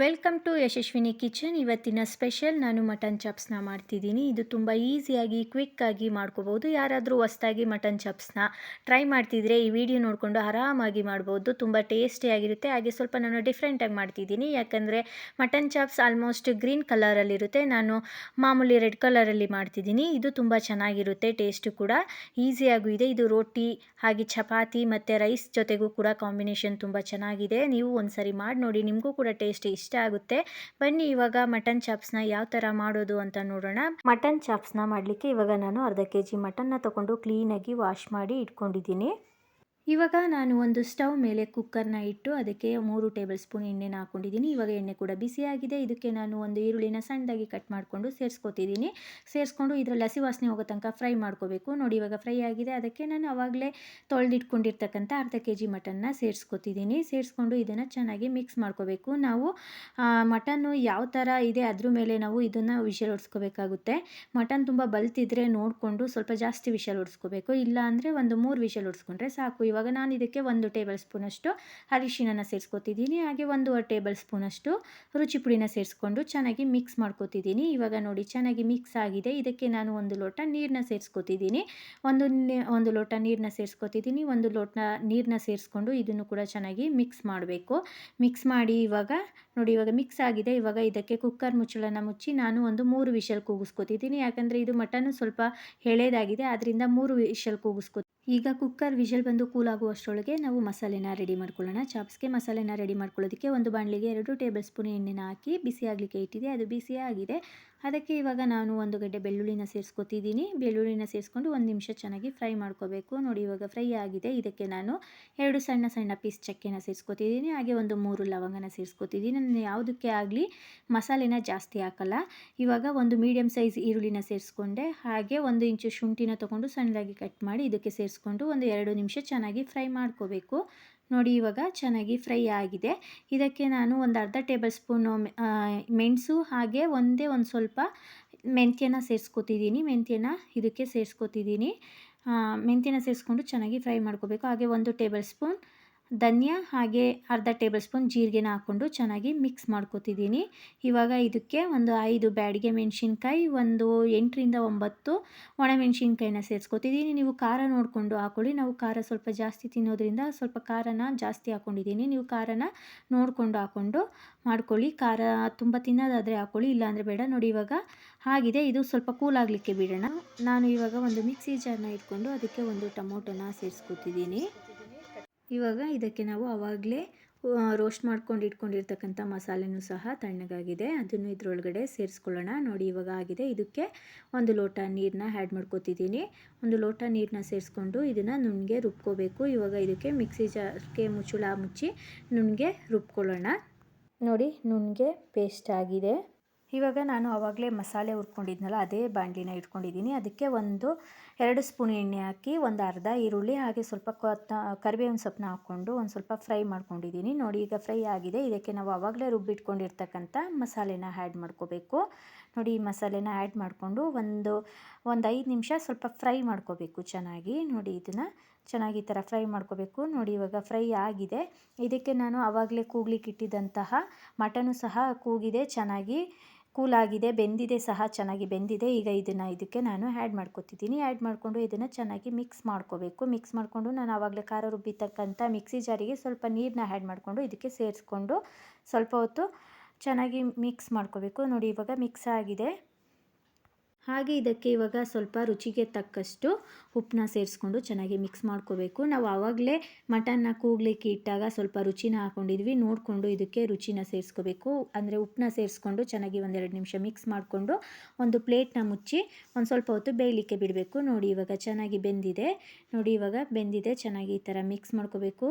Welcome to Yashaswini kitchen. ಇವತ್ತಿನ special ನಾನು mutton ಚಾಪ್ಸ್ನ ಮಾಡ್ತಿದ್ದೀನಿ. ಇದು ತುಂಬ ಈಸಿಯಾಗಿ, ಕ್ವಿಕ್ಕಾಗಿ ಮಾಡ್ಕೋಬೋದು ಯಾರಾದರೂ ಹೊಸ್ದಾಗಿ ಮಟನ್ ಚಾಪ್ಸ್ನ ಟ್ರೈ ಮಾಡ್ತಿದ್ರೆ ಈ ವಿಡಿಯೋ ನೋಡಿಕೊಂಡು ಆರಾಮಾಗಿ ಮಾಡ್ಬೋದು. ತುಂಬ ಟೇಸ್ಟಿಯಾಗಿರುತ್ತೆ ಹಾಗೆ ಸ್ವಲ್ಪ ನಾನು ಡಿಫ್ರೆಂಟಾಗಿ ಮಾಡ್ತಿದ್ದೀನಿ. ಯಾಕಂದರೆ ಮಟನ್ ಚಾಪ್ಸ್ ಆಲ್ಮೋಸ್ಟ್ ಗ್ರೀನ್ ಕಲರಲ್ಲಿರುತ್ತೆ ನಾನು ಮಾಮೂಲಿ ರೆಡ್ ಕಲರಲ್ಲಿ ಮಾಡ್ತಿದ್ದೀನಿ. ಇದು ತುಂಬ ಚೆನ್ನಾಗಿರುತ್ತೆ. ಟೇಸ್ಟು ಕೂಡ ಈಸಿಯಾಗೂ ಇದೆ. ಇದು ರೋಟಿ, ಹಾಗೆ ಚಪಾತಿ ಮತ್ತು ರೈಸ್ ಜೊತೆಗೂ ಕೂಡ ಕಾಂಬಿನೇಷನ್ ತುಂಬ ಚೆನ್ನಾಗಿದೆ. ನೀವು ಒಂದ್ಸರಿ ಮಾಡಿ ನೋಡಿ, ನಿಮಗೂ ಕೂಡ ಟೇಸ್ಟ್ ಇಷ್ಟ ಆಗುತ್ತೆ. ಬನ್ನಿ ಇವಾಗ ಮಟನ್ ಚಾಪ್ಸ್ನ ಯಾವ ಥರ ಮಾಡೋದು ಅಂತ ನೋಡೋಣ. ಮಟನ್ ಚಾಪ್ಸ್ನ ಮಾಡಲಿಕ್ಕೆ ಇವಾಗ ನಾನು ಅರ್ಧ ಕೆ ಜಿ ಮಟನ್ನ ತೊಗೊಂಡು ಕ್ಲೀನಾಗಿ ವಾಶ್ ಮಾಡಿ ಇಟ್ಕೊಂಡಿದ್ದೀನಿ. ಇವಾಗ ನಾನು ಒಂದು ಸ್ಟವ್ ಮೇಲೆ ಕುಕ್ಕರ್ನ ಇಟ್ಟು ಅದಕ್ಕೆ ಮೂರು ಟೇಬಲ್ ಸ್ಪೂನ್ ಎಣ್ಣೆನ ಹಾಕೊಂಡಿದ್ದೀನಿ. ಇವಾಗ ಎಣ್ಣೆ ಕೂಡ ಬಿಸಿಯಾಗಿದೆ ಇದಕ್ಕೆ ನಾನು ಒಂದು ಈರುಳ್ಳಿನ ಸಣ್ಣದಾಗಿ ಕಟ್ ಮಾಡಿಕೊಂಡು ಸೇರಿಸ್ಕೊತಿದ್ದೀನಿ. ಸೇರಿಸ್ಕೊಂಡು ಇದರಲ್ಲಿ ಹಸಿ ವಾಸನೆ ಹೋಗೋ ತನಕ ಫ್ರೈ ಮಾಡ್ಕೋಬೇಕು. ನೋಡಿ ಇವಾಗ ಫ್ರೈ ಆಗಿದೆ. ಅದಕ್ಕೆ ನಾನು ಆವಾಗಲೇ ತೊಳೆದಿಟ್ಕೊಂಡಿರ್ತಕ್ಕಂಥ ಅರ್ಧ ಕೆ ಜಿ ಮಟನ್ನ ಸೇರಿಸ್ಕೊತಿದ್ದೀನಿ. ಸೇರಿಸ್ಕೊಂಡು ಇದನ್ನು ಚೆನ್ನಾಗಿ ಮಿಕ್ಸ್ ಮಾಡ್ಕೋಬೇಕು. ನಾವು ಮಟನ್ನು ಯಾವ ಥರ ಇದೆ ಅದ್ರ ಮೇಲೆ ನಾವು ಇದನ್ನು ವಿಷಲ್ ಹೊಡ್ಸ್ಕೋಬೇಕಾಗುತ್ತೆ ಮಟನ್ ತುಂಬ ಬಲ್ತಿದ್ರೆ ನೋಡಿಕೊಂಡು ಸ್ವಲ್ಪ ಜಾಸ್ತಿ ವಿಷಲ್ ಹೊಡ್ಸ್ಕೋಬೇಕು ಇಲ್ಲ ಅಂದರೆ ಒಂದು ಮೂರು ವಿಷಲ್ ಹೊಡ್ಸ್ಕೊಂಡ್ರೆ ಸಾಕು. ಇವಾಗ ಇವಾಗ ನಾನು ಇದಕ್ಕೆ ಒಂದು ಟೇಬಲ್ ಸ್ಪೂನಷ್ಟು ಅರಿಶಿನ ಸೇರಿಸ್ಕೊತಿದ್ದೀನಿ, ಹಾಗೆ ಒಂದೂವರೆ ಟೇಬಲ್ ಸ್ಪೂನಷ್ಟು ರುಚಿ ಪುಡಿನ ಸೇರಿಸ್ಕೊಂಡು ಚೆನ್ನಾಗಿ ಮಿಕ್ಸ್ ಮಾಡ್ಕೋತಿದ್ದೀನಿ. ಇವಾಗ ನೋಡಿ ಚೆನ್ನಾಗಿ ಮಿಕ್ಸ್ ಆಗಿದೆ. ಇದಕ್ಕೆ ನಾನು ಒಂದು ಲೋಟ ನೀರನ್ನ ಸೇರಿಸ್ಕೊತಿದ್ದೀನಿ. ಒಂದು ಒಂದು ಲೋಟ ನೀರನ್ನ ಸೇರಿಸ್ಕೊತಿದ್ದೀನಿ. ಒಂದು ಲೋಟ ನೀರನ್ನ ಸೇರಿಸ್ಕೊಂಡು ಇದನ್ನು ಕೂಡ ಚೆನ್ನಾಗಿ ಮಿಕ್ಸ್ ಮಾಡಬೇಕು. ಮಿಕ್ಸ್ ಮಾಡಿ ಇವಾಗ, ನೋಡಿ ಇವಾಗ ಮಿಕ್ಸ್ ಆಗಿದೆ. ಇವಾಗ ಇದಕ್ಕೆ ಕುಕ್ಕರ್ ಮುಚ್ಚಳನ ಮುಚ್ಚಿ ನಾನು ಒಂದು ಮೂರು ವಿಷಲ್ ಕೂಗಿಸ್ಕೊತಿದ್ದೀನಿ. ಯಾಕಂದರೆ ಇದು ಮಟನ್ ಸ್ವಲ್ಪ ಎಳೆದಾಗಿದೆ. ಆದ್ದರಿಂದ ಮೂರು ವಿಷಲ್ ಕೂಗಿಸ್ಕೊ ಈಗ ಕುಕ್ಕರ್ ವಿಷಲ್ ಬಂದು ಕೂಲ್ ಆಗುವಷ್ಟರೊಳಗೆ ನಾವು ಮಸಾಲೆನ ರೆಡಿ ಮಾಡ್ಕೊಳ್ಳೋಣ. ಚಾಪ್ಸ್ಗೆ ಮಸಾಲೆನ ರೆಡಿ ಮಾಡ್ಕೊಳ್ಳೋದಕ್ಕೆ ಒಂದು ಬಾಣಲಿಗೆ ಎರಡು ಟೇಬಲ್ ಸ್ಪೂನ್ ಎಣ್ಣೆನ ಹಾಕಿ ಬಿಸಿ ಆಗಲಿಕ್ಕೆ ಇಟ್ಟಿದೆ. ಅದು ಬಿಸಿ ಆಗಿದೆ. ಅದಕ್ಕೆ ಇವಾಗ ನಾನು ಒಂದು ಗಡ್ಡೆ ಬೆಳ್ಳುಳ್ಳಿನ ಸೇರಿಸ್ಕೊತಿದ್ದೀನಿ. ಬೆಳ್ಳುಳ್ಳಿನ ಸೇರಿಸ್ಕೊಂಡು ಒಂದು ನಿಮಿಷ ಚೆನ್ನಾಗಿ ಫ್ರೈ ಮಾಡ್ಕೋಬೇಕು. ನೋಡಿ ಇವಾಗ ಫ್ರೈ ಆಗಿದೆ. ಇದಕ್ಕೆ ನಾನು ಎರಡು ಸಣ್ಣ ಸಣ್ಣ ಪೀಸ್ ಚಕ್ಕೆನ ಸೇರಿಸ್ಕೊತಿದ್ದೀನಿ. ಹಾಗೆ ಒಂದು ಮೂರು ಲವಂಗನ ಸೇರಿಸ್ಕೊತಿದ್ದೀನಿ. ನಾನು ಯಾವುದಕ್ಕೆ ಆಗಲಿ ಮಸಾಲೆನ ಜಾಸ್ತಿ ಹಾಕಲ್ಲ. ಇವಾಗ ಒಂದು ಮೀಡಿಯಮ್ ಸೈಜ್ ಈರುಳ್ಳಿನ ಸೇರಿಸ್ಕೊಂಡೆ. ಹಾಗೆ ಒಂದು ಇಂಚು ಶುಂಠಿನ ತೊಗೊಂಡು ಸಣ್ಣದಾಗಿ ಕಟ್ ಮಾಡಿ ಇದಕ್ಕೆ ಸೇರಿಸ್ಕೊಂಡು ಒಂದು ಎರಡು ನಿಮಿಷ ಚೆನ್ನಾಗಿ ಫ್ರೈ ಮಾಡ್ಕೋಬೇಕು. ನೋಡಿ ಇವಾಗ ಚೆನ್ನಾಗಿ ಫ್ರೈ ಆಗಿದೆ. ಇದಕ್ಕೆ ನಾನು ಒಂದು ಅರ್ಧ ಟೇಬಲ್ ಸ್ಪೂನು ಮೆಣಸು ಹಾಗೆ ಒಂದೇ ಒಂದು ಸ್ವಲ್ಪ ಮೆಂತ್ಯನ ಸೇರಿಸ್ಕೊತಿದ್ದೀನಿ. ಮೆಂತ್ಯನ ಇದಕ್ಕೆ ಸೇರಿಸ್ಕೊತಿದ್ದೀನಿ. ಮೆಂತ್ಯನ ಸೇರಿಸ್ಕೊಂಡು ಚೆನ್ನಾಗಿ ಫ್ರೈ ಮಾಡ್ಕೋಬೇಕು. ಹಾಗೆ ಒಂದು ಟೇಬಲ್ ಸ್ಪೂನ್ ಧನ್ಯ ಹಾಗೆ ಅರ್ಧ ಟೇಬಲ್ ಸ್ಪೂನ್ ಜೀರಿಗೆನ ಹಾಕ್ಕೊಂಡು ಚೆನ್ನಾಗಿ ಮಿಕ್ಸ್ ಮಾಡ್ಕೊತಿದ್ದೀನಿ. ಇವಾಗ ಇದಕ್ಕೆ ಒಂದು ಐದು ಬ್ಯಾಡಿಗೆ ಮೆಣಸಿನ್ಕಾಯಿ, ಒಂದು ಎಂಟರಿಂದ ಒಂಬತ್ತು ಒಣಮೆಣಸಿನ್ಕಾಯಿನ ಸೇರಿಸ್ಕೊತಿದ್ದೀನಿ. ನೀವು ಖಾರ ನೋಡಿಕೊಂಡು ಹಾಕ್ಕೊಳ್ಳಿ ನಾವು ಖಾರ ಸ್ವಲ್ಪ ಜಾಸ್ತಿ ತಿನ್ನೋದ್ರಿಂದ ಸ್ವಲ್ಪ ಖಾರನ ಜಾಸ್ತಿ ಹಾಕ್ಕೊಂಡಿದ್ದೀನಿ ನೀವು ಖಾರನ ನೋಡಿಕೊಂಡು ಹಾಕ್ಕೊಂಡು ಮಾಡ್ಕೊಳ್ಳಿ. ಖಾರ ತುಂಬ ತಿನ್ನೋದಾದರೆ ಹಾಕ್ಕೊಳ್ಳಿ ಇಲ್ಲಾಂದರೆ ಬೇಡ. ನೋಡಿ ಇವಾಗ ಆಗಿದೆ ಇದು ಸ್ವಲ್ಪ ಕೂಲ್ ಆಗಲಿಕ್ಕೆ ಬಿಡೋಣ. ನಾನು ಇವಾಗ ಒಂದು ಮಿಕ್ಸಿ ಜಾರ್ನ ಇಟ್ಕೊಂಡು ಅದಕ್ಕೆ ಒಂದು ಟೊಮೊಟೊನ ಸೇರಿಸ್ಕೊತಿದ್ದೀನಿ. ಇವಾಗ ಇದಕ್ಕೆ ನಾವು ಆವಾಗಲೇ ರೋಸ್ಟ್ ಮಾಡ್ಕೊಂಡು ಇಟ್ಕೊಂಡಿರ್ತಕ್ಕಂಥ ಮಸಾಲೆನೂ ಸಹ ತಣ್ಣಗಾಗಿದೆ. ಅದನ್ನು ಇದರೊಳಗಡೆ ಸೇರಿಸ್ಕೊಳ್ಳೋಣ. ನೋಡಿ ಇವಾಗ ಆಗಿದೆ. ಇದಕ್ಕೆ ಒಂದು ಲೋಟ ನೀರನ್ನ ಆ್ಯಡ್ ಮಾಡ್ಕೋತಿದ್ದೀನಿ. ಒಂದು ಲೋಟ ನೀರನ್ನ ಸೇರಿಸ್ಕೊಂಡು ಇದನ್ನು ನುಣ್ಣಗೆ ರುಬ್ಕೋಬೇಕು. ಇವಾಗ ಇದಕ್ಕೆ ಮಿಕ್ಸಿ ಜಾರ್ಗೆ ಮುಚ್ಚುಳ ಮುಚ್ಚಿ ನುಣ್ಣಗೆ ರುಬ್ಕೊಳ್ಳೋಣ. ನೋಡಿ, ನುಣ್ಣಗೆ ಪೇಸ್ಟ್ ಆಗಿದೆ. ಇವಾಗ ನಾನು ಆವಾಗಲೇ ಮಸಾಲೆ ಹುರ್ಕೊಂಡಿದ್ನಲ್ಲ, ಅದೇ ಬಾಣಲಿನ ಇಟ್ಕೊಂಡಿದ್ದೀನಿ. ಅದಕ್ಕೆ ಒಂದು ಎರಡು ಸ್ಪೂನ್ ಎಣ್ಣೆ ಹಾಕಿ, ಒಂದು ಅರ್ಧ ಈರುಳ್ಳಿ ಹಾಗೆ ಸ್ವಲ್ಪ ಕೊತ್ತ, ಕರಿಬೇವಿನ ಸೊಪ್ಪನ್ನ ಹಾಕ್ಕೊಂಡು ಒಂದು ಸ್ವಲ್ಪ ಫ್ರೈ ಮಾಡ್ಕೊಂಡಿದ್ದೀನಿ. ನೋಡಿ ಈಗ ಫ್ರೈ ಆಗಿದೆ. ಇದಕ್ಕೆ ನಾವು ಆವಾಗಲೇ ರುಬ್ಬಿಟ್ಕೊಂಡಿರ್ತಕ್ಕಂಥ ಮಸಾಲೆನ ಆ್ಯಡ್ ಮಾಡ್ಕೋಬೇಕು. ನೋಡಿ ಈ ಮಸಾಲೆನ ಆ್ಯಡ್ ಮಾಡಿಕೊಂಡು ಒಂದು ಒಂದು ಐದು ನಿಮಿಷ ಸ್ವಲ್ಪ ಫ್ರೈ ಮಾಡ್ಕೋಬೇಕು ಚೆನ್ನಾಗಿ. ನೋಡಿ ಇದನ್ನು ಚೆನ್ನಾಗಿ ಈ ಥರ ಫ್ರೈ ಮಾಡ್ಕೋಬೇಕು. ನೋಡಿ ಇವಾಗ ಫ್ರೈ ಆಗಿದೆ. ಇದಕ್ಕೆ ನಾನು ಆವಾಗಲೇ ಕೂಗ್ಲಿಕ್ಕೆ ಇಟ್ಟಿದ್ದಂತಹ ಮಟನು ಸಹ ಕೂಗಿದೆ ಚೆನ್ನಾಗಿ. ಕೂಲಾಗಿದೆ ಬೆಂದಿದೆ ಸಹ ಚೆನ್ನಾಗಿ ಬೆಂದಿದೆ. ಈಗ ಇದನ್ನು ಇದಕ್ಕೆ ನಾನು ಆ್ಯಡ್ ಮಾಡ್ಕೊತಿದ್ದೀನಿ. ಆ್ಯಡ್ ಮಾಡಿಕೊಂಡು ಇದನ್ನು ಚೆನ್ನಾಗಿ ಮಿಕ್ಸ್ ಮಾಡ್ಕೋಬೇಕು. ಮಿಕ್ಸ್ ಮಾಡಿಕೊಂಡು ನಾನು ಆವಾಗಲೇ ಖಾರ ರುಬ್ಬಿತಕ್ಕಂಥ ಮಿಕ್ಸಿ ಜಾರಿಗೆ ಸ್ವಲ್ಪ ನೀರನ್ನ ಆ್ಯಡ್ ಮಾಡಿಕೊಂಡು ಇದಕ್ಕೆ ಸೇರಿಸ್ಕೊಂಡು ಸ್ವಲ್ಪ ಹೊತ್ತು ಚೆನ್ನಾಗಿ ಮಿಕ್ಸ್ ಮಾಡ್ಕೋಬೇಕು. ನೋಡಿ ಇವಾಗ ಮಿಕ್ಸ್ ಆಗಿದೆ. ಹಾಗೆ ಇದಕ್ಕೆ ಇವಾಗ ಸ್ವಲ್ಪ ರುಚಿಗೆ ತಕ್ಕಷ್ಟು ಉಪ್ಪನ್ನ ಸೇರಿಸ್ಕೊಂಡು ಚೆನ್ನಾಗಿ ಮಿಕ್ಸ್ ಮಾಡ್ಕೋಬೇಕು. ನಾವು ಆವಾಗಲೇ ಮಟನ್ನ ಕೂಗ್ಲಿಕ್ಕೆ ಇಟ್ಟಾಗ ಸ್ವಲ್ಪ ರುಚಿನ ಹಾಕ್ಕೊಂಡಿದ್ವಿ ನೋಡಿಕೊಂಡು ಇದಕ್ಕೆ ರುಚಿನ ಸೇರಿಸ್ಕೋಬೇಕು. ಅಂದರೆ ಉಪ್ಪನ್ನ ಸೇರಿಸ್ಕೊಂಡು ಚೆನ್ನಾಗಿ ಒಂದೆರಡು ನಿಮಿಷ ಮಿಕ್ಸ್ ಮಾಡಿಕೊಂಡು ಒಂದು ಪ್ಲೇಟ್ನ ಮುಚ್ಚಿ ಒಂದು ಸ್ವಲ್ಪ ಹೊತ್ತು ಬೇಯಲಿಕ್ಕೆ ಬಿಡಬೇಕು. ನೋಡಿ ಇವಾಗ ಚೆನ್ನಾಗಿ ಬೆಂದಿದೆ. ನೋಡಿ ಇವಾಗ ಬೆಂದಿದೆ, ಚೆನ್ನಾಗಿ ಈ ಥರ ಮಿಕ್ಸ್ ಮಾಡ್ಕೋಬೇಕು.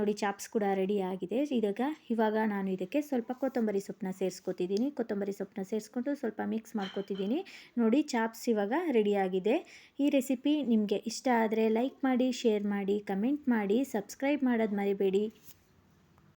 ನೋಡಿ ಚಾಪ್ಸ್ ಕೂಡ ರೆಡಿ ಆಗಿದೆ. ಇದಾಗ ಇವಾಗ ನಾನು ಇದಕ್ಕೆ ಸ್ವಲ್ಪ ಕೊತ್ತಂಬರಿ ಸೊಪ್ಪನ್ನ ಸೇರಿಸ್ಕೊತಿದ್ದೀನಿ. ಕೊತ್ತಂಬರಿ ಸೊಪ್ಪನ್ನ ಸೇರಿಸ್ಕೊಂಡು ಸ್ವಲ್ಪ ಮಿಕ್ಸ್ ಮಾಡ್ಕೊತಿದ್ದೀನಿ. ನೋಡಿ ಚಾಪ್ಸ್ ಇವಾಗ ರೆಡಿಯಾಗಿದೆ ಈ ರೆಸಿಪಿ ನಿಮಗೆ ಇಷ್ಟ ಆದರೆ ಲೈಕ್ ಮಾಡಿ ಶೇರ್ ಮಾಡಿ ಕಮೆಂಟ್ ಮಾಡಿ ಸಬ್ಸ್ಕ್ರೈಬ್ ಮಾಡೋದು ಮರಿಬೇಡಿ.